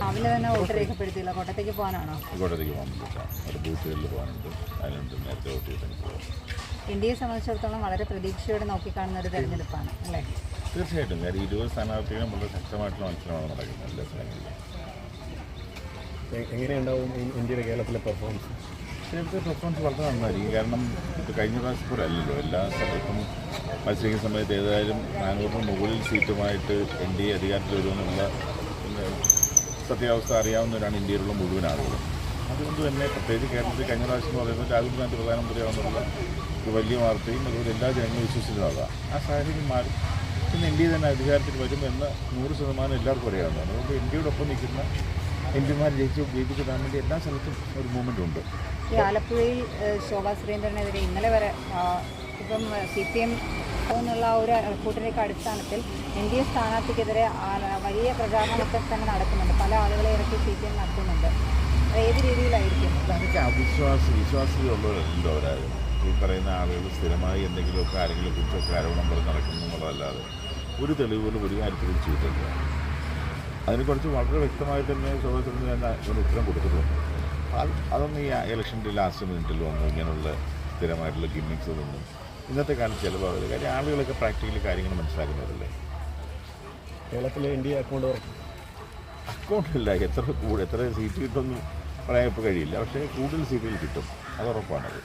രാവിലെ തന്നെ വോട്ട് രേഖപ്പെടുത്തിയില്ല. കോട്ടയത്തേക്ക് പോകാനാണോ? കോട്ടയത്തേക്ക് വേണ്ടിയിട്ടാണ് ഒരു ബൂത്തുകളിൽ പോകാനുണ്ട്. അതിനുണ്ട് നേരത്തെ വോട്ട് ചെയ്തിട്ട് പോകാം. സംബന്ധിച്ചിടത്തോളം വളരെ പ്രതീക്ഷയോടെ നോക്കിക്കാണുന്ന ഒരു തെരഞ്ഞെടുപ്പാണ് അല്ലേ? തീർച്ചയായിട്ടും. കാര്യം ഇരുപത് സ്ഥാനാർത്ഥികളും വളരെ ശക്തമായിട്ടുള്ള മത്സരമാണ് നടക്കുന്നത് എല്ലാ സ്ഥലങ്ങളിലും. എങ്ങനെയുണ്ടാവും ഇന്ത്യയുടെ കേരളത്തിലെ പെർഫോമൻസ് കേരളത്തിലെ പെർഫോമൻസ് വളരെ നന്നായിരിക്കും. കാരണം ഇപ്പോൾ കഴിഞ്ഞ പ്രാവശ്യം പോലെ അല്ലല്ലോ. എല്ലാ സ്ഥലത്തും മത്സരിക്കുന്ന സമയത്ത് ഏതായാലും നാനൂറിന് മുകളിൽ സീറ്റുമായിട്ട് എൻ ഡി എ അധികാരത്തിൽ വരുമെന്നുള്ള സത്യാവസ്ഥ അറിയാവുന്നവരാണ് ഇന്ത്യയിലുള്ള മുഴുവൻ ആളുകളും. അതുകൊണ്ട് തന്നെ പ്രത്യേകിച്ച് കേരളത്തിൽ കഴിഞ്ഞ പ്രാവശ്യം എന്ന് പറയുന്നത് രാഹുൽ ഗാന്ധി പ്രധാനമന്ത്രിയാവുന്നുള്ള ഒരു വലിയ വാർത്തയും അതുപോലെ എല്ലാ ജനങ്ങളും വിശ്വസിക്കുന്നതാണ് ആ സാഹചര്യം മാറി പിന്നെ ഇന്ത്യ തന്നെ അധികാരത്തിൽ വരും എന്ന് നൂറ് ശതമാനം എല്ലാവർക്കും അറിയാവുന്നതാണ്. അതുകൊണ്ട് ഇന്ത്യയോടൊപ്പം നിൽക്കുന്ന എംപിമാർ ജയിച്ചു ജയിപ്പിച്ചിടാൻ വേണ്ടി എല്ലാ സ്ഥലത്തും ഒരു മൂവ്മെന്റ് ഉണ്ട്. ആലപ്പുഴയിൽ ശോഭാ സുരേന്ദ്രനെതിരെ ഇന്നലെ വരെ ഇപ്പം സി പി എം എന്നുള്ള ഒരു റിപ്പോർട്ടിലേക്ക് അടിസ്ഥാനത്തിൽ എൻ ഡി എ സ്ഥാനാർത്ഥിക്കെതിരെ വലിയ പ്രചാരണമൊക്കെ തന്നെ നടക്കുന്നുണ്ട്. പല ആളുകളെ ഇറക്കി സി പി എം നടത്തുന്നുണ്ട്. ഏത് രീതിയിലായിരിക്കും? അവിശ്വാസി വിശ്വാസ്യതയുള്ളവരുണ്ടോ അവരാരും? ഈ പറയുന്ന ആളുകൾ സ്ഥിരമായി എന്തെങ്കിലുമൊക്കെ ആരെങ്കിലും കുറിച്ചൊക്കെ ആരോപണം പറഞ്ഞ് നടക്കുന്നു എന്നുള്ളതല്ലാതെ ഒരു തെളിവ് പോലും ഒരു കാര്യത്തിലും ചെയ്തിട്ടില്ല. അതിനെക്കുറിച്ച് വളരെ വ്യക്തമായി തന്നെ ചോദ്യത്തിന് തന്നെ ഒരു ഉത്തരം കൊടുത്തിട്ടുണ്ട്. അത് അതൊന്നും ഈ ഇലക്ഷന്റെ ലാസ്റ്റ് മിനിറ്റിൽ വന്നു ഇങ്ങനെയുള്ള സ്ഥിരമായിട്ടുള്ള ഗിമ്മിക്സ് ഒന്നും ഇന്നത്തെ കാലത്ത് ചിലവാകില്ല കാര്യം ആളുകളൊക്കെ പ്രാക്ടിക്കലി കാര്യങ്ങൾ മനസ്സിലാക്കുന്നവരല്ലേ? കേരളത്തിലെ ഇന്ത്യ അക്കൗണ്ട് അക്കൗണ്ടില്ല എത്ര കൂടുതൽ എത്ര സീറ്റ് കിട്ടുമെന്ന് പറയാൻ ഇപ്പോൾ കഴിയില്ല. പക്ഷേ കൂടുതൽ സീറ്റുകൾ കിട്ടും. അത് ഉറപ്പാണത്.